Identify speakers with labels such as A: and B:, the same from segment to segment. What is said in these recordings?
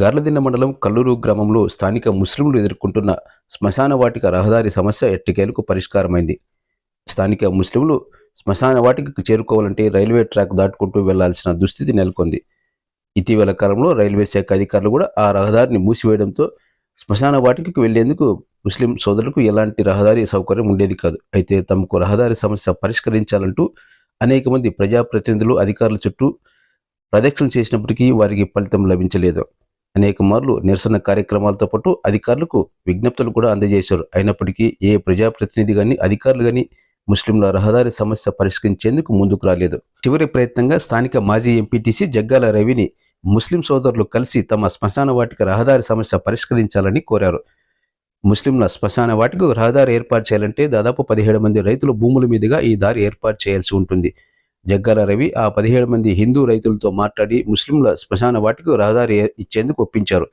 A: గార్లదిన్న మండలం కల్లూరు గ్రామంలో స్థానిక ముస్లింలు ఎదుర్కొంటున్న శ్మశాన వాటిక రహదారి సమస్య ఎట్టికేలకు పరిష్కారమైంది. స్థానిక ముస్లింలు శ్మశాన వాటికకు చేరుకోవాలంటే రైల్వే ట్రాక్ దాటుకుంటూ వెళ్ళాల్సిన దుస్థితి నెలకొంది. ఇటీవల కాలంలో రైల్వే శాఖ అధికారులు కూడా ఆ రహదారిని మూసివేయడంతో శ్మశాన వాటికకు వెళ్ళేందుకు ముస్లిం సోదరులకు ఎలాంటి రహదారి సౌకర్యం ఉండేది కాదు. అయితే తమకు రహదారి సమస్య పరిష్కరించాలంటూ అనేక మంది ప్రజాప్రతినిధులు అధికారుల చుట్టూ ప్రదక్షిణ చేసినప్పటికీ వారికి ఫలితం లభించలేదు. అనేక మార్లు నిరసన కార్యక్రమాలతో పాటు అధికారులకు విజ్ఞప్తులు కూడా అందజేశారు. అయినప్పటికీ ఏ ప్రజాప్రతినిధి కానీ అధికారులు కానీ ముస్లింల రహదారి సమస్య పరిష్కరించేందుకు ముందుకు రాలేదు. చివరి ప్రయత్నంగా స్థానిక మాజీ ఎంపీటీసీ జగ్గాల రవిని ముస్లిం సోదరులు కలిసి తమ శ్మశాన వాటిక రహదారి సమస్య పరిష్కరించాలని కోరారు. ముస్లింల శ్మశాన వాటికి రహదారి ఏర్పాటు చేయాలంటే దాదాపు పదిహేడు మంది రైతుల భూముల మీదుగా ఈ దారి ఏర్పాటు చేయాల్సి ఉంటుంది. జగ్గాల రవి ఆ పదిహేడు మంది హిందూ రైతులతో మాట్లాడి ముస్లింల శ్మశాన వాటికి రహదారి ఇచ్చేందుకు ఒప్పించారు.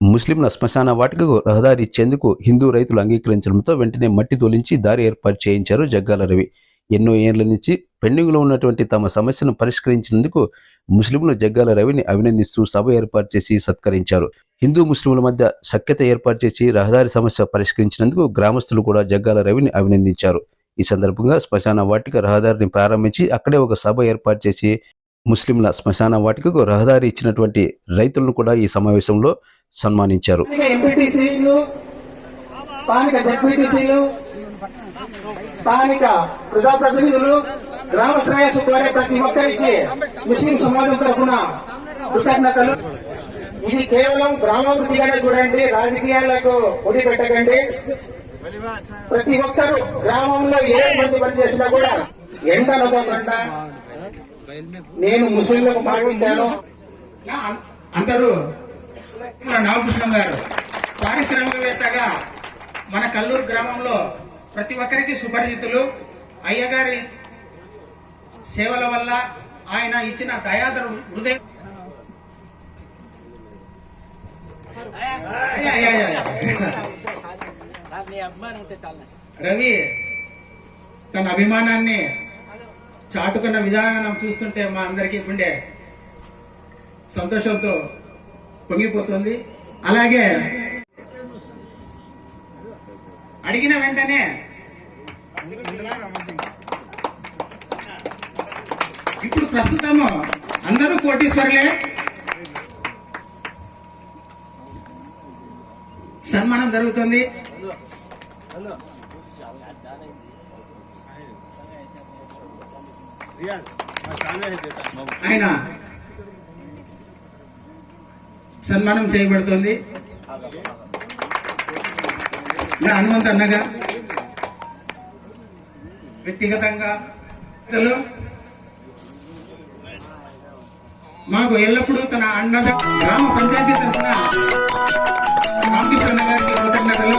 A: ముస్లింల శ్మశాన వాటికకు రహదారి ఇచ్చేందుకు హిందూ రైతులు అంగీకరించడంతో వెంటనే మట్టి తొలించి దారి ఏర్పాటు చేయించారు జగ్గాల రవి. ఎన్నో ఏళ్ళ నుంచి పెండింగ్లో ఉన్నటువంటి తమ సమస్యను పరిష్కరించినందుకు ముస్లింలు జగ్గాల రవిని అభినందిస్తూ సభ ఏర్పాటు చేసి సత్కరించారు. హిందూ ముస్లింల మధ్య సఖ్యత ఏర్పాటు చేసి రహదారి సమస్య పరిష్కరించినందుకు గ్రామస్తులు కూడా జగ్గాల రవిని అభినందించారు. ఈ సందర్భంగా శ్మశాన వాటిక రహదారిని ప్రారంభించి అక్కడే ఒక సభ ఏర్పాటు చేసి ముస్లింల శ్మశాన వాటికకు రహదారి ఇచ్చినటువంటి రైతులను కూడా ఈ సమావేశంలో సన్మానించారు.
B: స్థానిక ఎంపీటీసీలు స్థానిక జడ్పీటీసీలు స్థానిక ప్రజాప్రతినిధులు గ్రామ శ్రేయస్సు కోరే ప్రతి ఒక్కరికి ముస్లిం సమాజం తరఫున కృతజ్ఞతలు. ఇది కేవలం గ్రామాభివృద్ధిగానే చూడండి రాజకీయాలకు ఒడి పెట్టకండి ప్రతి ఒక్కరు గ్రామంలో ఏ మంది పనిచేసినా కూడా ఎండనవ్వకుండా నేను ముస్లింలకు మాటించాను అంటారు మన నాగభూషణం గారు పారిశ్రామికవేత్తగా మన కల్లూరు గ్రామంలో ప్రతి ఒక్కరికి సుపరిచితులు. అయ్యగారి సేవల వల్ల ఆయన ఇచ్చిన దయాదరు హృదయం. అయ్య, రవి తన అభిమానాన్ని చాటుకున్న విధానం చూస్తుంటే మా అందరికీ గుండె సంతోషంతో పొంగిపోతుంది. అలాగే అడిగిన వెంటనే ఇప్పుడు ప్రస్తుతము అందరూ కోటీశ్వరులే. సన్మానం జరుగుతుంది. ఆయన సన్మానం చేయబడుతోంది. నా హనుమంత్ అన్నగా వ్యక్తిగతంగా మాకు ఎల్లప్పుడూ తన అన్నద గ్రామ పంచాయతీ తరఫున రామకృష్ణ గారికి కృతజ్ఞతలు.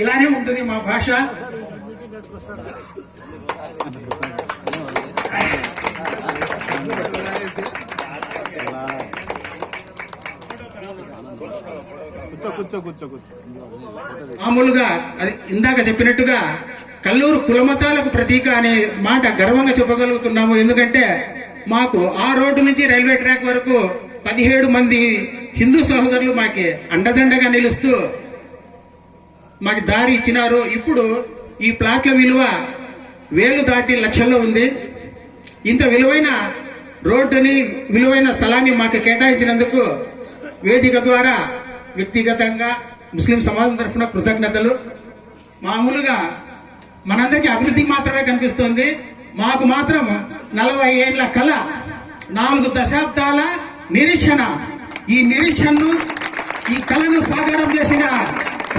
B: ఇలానే ఉంటుంది మా భాష. మామూలుగా అది ఇందాక చెప్పినట్టుగా కల్లూరు కులమతాలకు ప్రతీక అనే మాట గర్వంగా చెప్పగలుగుతున్నాము. ఎందుకంటే మాకు ఆ రోడ్డు నుంచి రైల్వే ట్రాక్ వరకు పదిహేడు మంది హిందూ సహోదరులు మాకి అండదండగా నిలుస్తూ మాకు దారి ఇచ్చినారు ఇప్పుడు ఈ ప్లాట్ల విలువ వేలు దాటి లక్షల్లో ఉంది. ఇంత విలువైన రోడ్డుని విలువైన స్థలాన్ని మాకు కేటాయించినందుకు వేదిక ద్వారా వ్యక్తిగతంగా ముస్లిం సమాజం తరఫున కృతజ్ఞతలు. మామూలుగా మనందరికీ అభివృద్ధి మాత్రమే కనిపిస్తుంది. మాకు మాత్రం నలభై ఏళ్ళ కళ నాలుగు దశాబ్దాల నిరీక్షణ. ఈ నిరీక్షణను ఈ కళను సాకారం చేసిన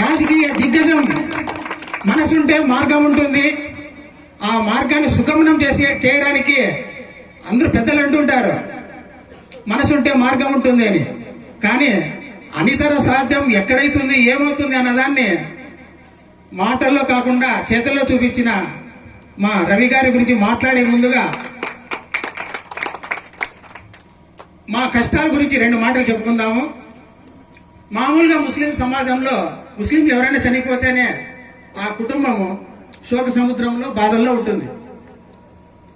B: రాజకీయ దిగ్గజం. మనసుంటే మార్గం ఉంటుంది. ఆ మార్గాన్ని సుగమనం చేసి చేయడానికి అందరూ పెద్దలు అంటుంటారు. మనసుంటే మార్గం ఉంటుంది అని. కానీ అనితర సాధ్యం ఎక్కడైతుంది ఏమవుతుంది అన్నదాన్ని మాటల్లో కాకుండా చేతల్లో చూపించిన మా రవి గారి గురించి మాట్లాడే ముందుగా మా కష్టాల గురించి రెండు మాటలు చెప్పుకుందాము. మామూలుగా ముస్లిం సమాజంలో ముస్లింలు ఎవరైనా చనిపోతేనే ఆ కుటుంబము శోక సముద్రంలో బాధల్లో ఉంటుంది.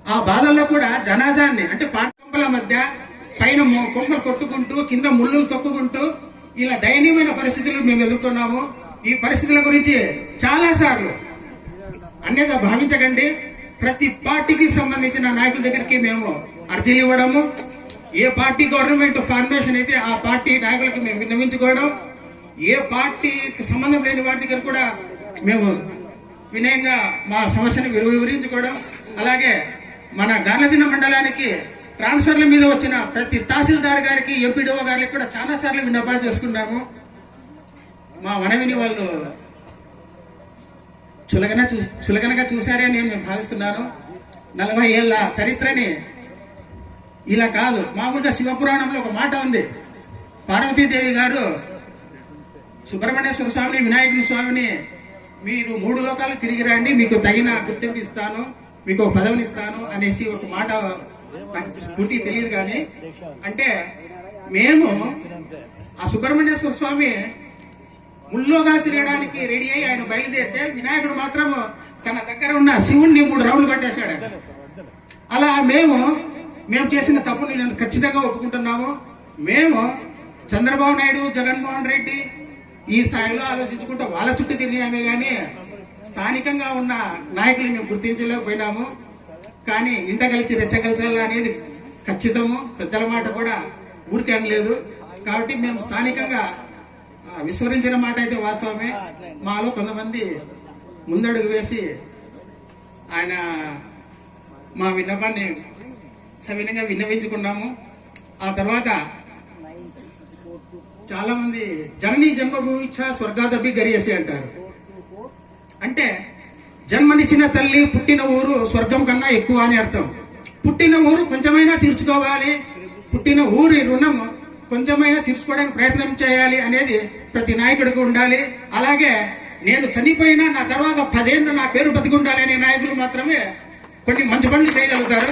B: ఆ బాధల్లో కూడా జనాజాన్ని అంటే పాడకంపల మధ్య పైన మొ- కొమ్మలు కొట్టుకుంటూ కింద ముళ్ళు తొక్కుకుంటూ ఇలా దయనీయమైన పరిస్థితులు మేము ఎదుర్కొన్నాము. ఈ పరిస్థితుల గురించి చాలా సార్లు అన్యత భావించకండి. ప్రతి పార్టీకి సంబంధించిన నాయకుల దగ్గరికి మేము అర్జీలు ఇవ్వడము. ఏ పార్టీ గవర్నమెంట్ ఫార్మేషన్ అయితే ఆ పార్టీ నాయకులకి మేము విన్నవించుకోవడం. ఏ పార్టీకి సంబంధం లేని వారి దగ్గర కూడా మేము వినయంగా మా సమస్యను వివరించుకోవడం అలాగే మన గానదిన మండలానికి ట్రాన్స్ఫర్ల మీద వచ్చిన ప్రతి తహసీల్దార్ గారికి ఎంపీడీఓ గారికి కూడా చాలా సార్లు విన్నపాలు చేసుకున్నాము. మా వనవిని వాళ్ళు చులకన చూ చులకనగా చూశారే నేను నేను భావిస్తున్నాను. నలభై ఏళ్ళ చరిత్రని ఇలా కాదు మామూలుగా శివపురాణంలో ఒక మాట ఉంది. పార్వతీదేవి గారు సుబ్రహ్మణ్యేశ్వర స్వామిని వినాయకుని స్వామిని మీరు మూడు లోకాలు తిరిగి రండి మీకు తగిన గుర్తింపు ఇస్తాను మీకు ఒక పదవిని ఇస్తాను అనేసి ఒక మాట నాకు పూర్తిగా తెలియదు కానీ అంటే మేము ఆ సుబ్రహ్మణ్యేశ్వర స్వామి ముల్లోగా తిరగడానికి రెడీ అయి ఆయన బయలుదేరితే వినాయకుడు మాత్రం తన దగ్గర ఉన్న శివుణ్ణి మూడు రౌండ్లు కొట్టేశాడు. అలా మేము మేము చేసిన తప్పుని నేను ఖచ్చితంగా ఒప్పుకుంటున్నాము. మేము చంద్రబాబు నాయుడు జగన్మోహన్ రెడ్డి ఈ స్థాయిలో ఆలోచించుకుంటే వాళ్ళ చుట్టూ తిరిగినామే కానీ స్థానికంగా ఉన్న నాయకులు మేము గుర్తించలేకపోయినాము. కానీ ఇంట కలిసి రెచ్చగలిచాలి అనేది ఖచ్చితము. పెద్దల మాట కూడా ఊరికే అనలేదు కాబట్టి మేము స్థానికంగా విస్మరించిన మాట అయితే వాస్తవమే. మాలో కొంతమంది ముందడుగు వేసి ఆయన మా విన్నపాన్ని సవినంగా విన్నవించుకున్నాము. ఆ తర్వాత చాలా మంది జనని జన్మభూమిచ్చ స్వర్గాదభి గరియేసి అంటారు. అంటే జన్మనిచ్చిన తల్లి పుట్టిన ఊరు స్వర్గం కన్నా ఎక్కువ అని అర్థం. పుట్టిన ఊరు కొంచెమైనా తీర్చుకోవాలి పుట్టిన ఊరి రుణం కొంచెమైనా తీర్చుకోవడానికి ప్రయత్నం చేయాలి అనేది ప్రతి నాయకుడికి ఉండాలి. అలాగే నేను చనిపోయినా నా తర్వాత పదేళ్ళు నా పేరు బతికుండాలి అనే నాయకులు మాత్రమే కొన్ని మంచి పనులు చేయగలుగుతారు.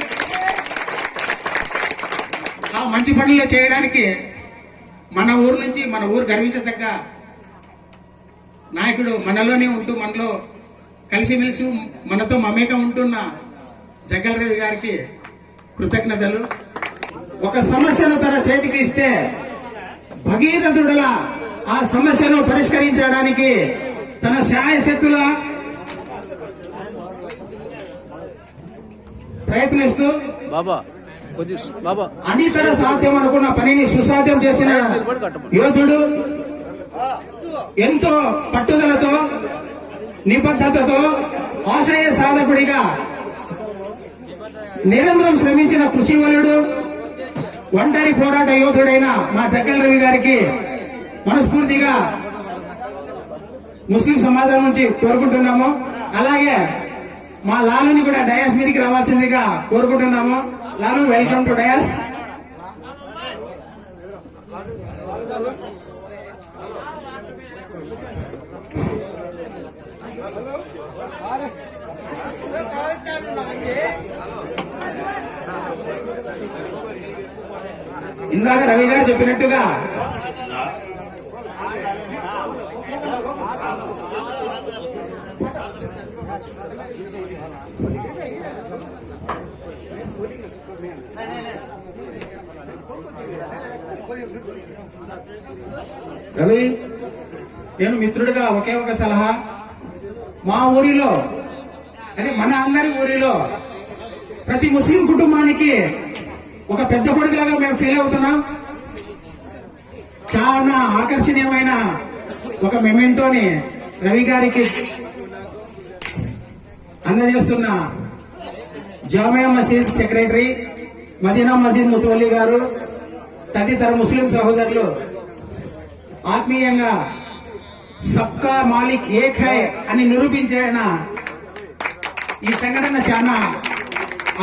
B: ఆ మంచి పనులు చేయడానికి మన ఊరు నుంచి మన ఊరు గర్వించదగ్గ నాయకుడు మనలోనే ఉంటూ మనలో కలిసిమెలిసి మనతో మమేకం ఉంటున్న జగ్గల గారికి కృతజ్ఞతలు. ఒక సమస్యను తన చేతికి ఇస్తే భగీరథుడులా ఆ సమస్యను పరిష్కరించడానికి తన శాయశక్తుల ప్రయత్నిస్తూ
C: బాబా.
B: అనితర సాధ్యం అనుకున్న పనిని సుసాధ్యం చేసిన యోధుడు ఎంతో పట్టుదలతో నిబద్ధతతో ఆశయ సాధకుడిగా నిరంతరం శ్రమించిన కృషివలుడు ఒంటరి పోరాట యోధుడైన మా జగ్గల రవి గారికి మనస్ఫూర్తిగా ముస్లిం సమాజం నుంచి కోరుకుంటున్నాము. అలాగే మా లాలుని కూడా డయాస్ మీదకి రావాల్సిందిగా కోరుకుంటున్నాము. లాలు వెల్కమ్ టు డయాస్ ఇందాక రవి గారు చెప్పినట్టుగా రవి నేను మిత్రుడిగా ఒకే ఒక సలహా. మా ఊరిలో అదే మన అందరి ఊరిలో ప్రతి ముస్లిం కుటుంబానికి ఒక పెద్ద కొడుకులాగా మేము ఫీల్ అవుతున్నాం. చాలా ఆకర్షణీయమైన ఒక మెమెంటోని రవి గారికి అందజేస్తున్న జామియా మసీద్ సెక్రటరీ మదీనా మసీద్ ముతవల్లి గారు తదితర ముస్లిం సహోదరులు ఆత్మీయంగా సబ్కా మాలిక్ ఏక్ హై అని నిరూపించిన ఈ సంఘటన చాలా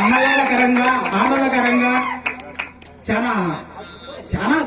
B: ఆహ్లాదకరంగా ఆనందకరంగా చాలా చాలా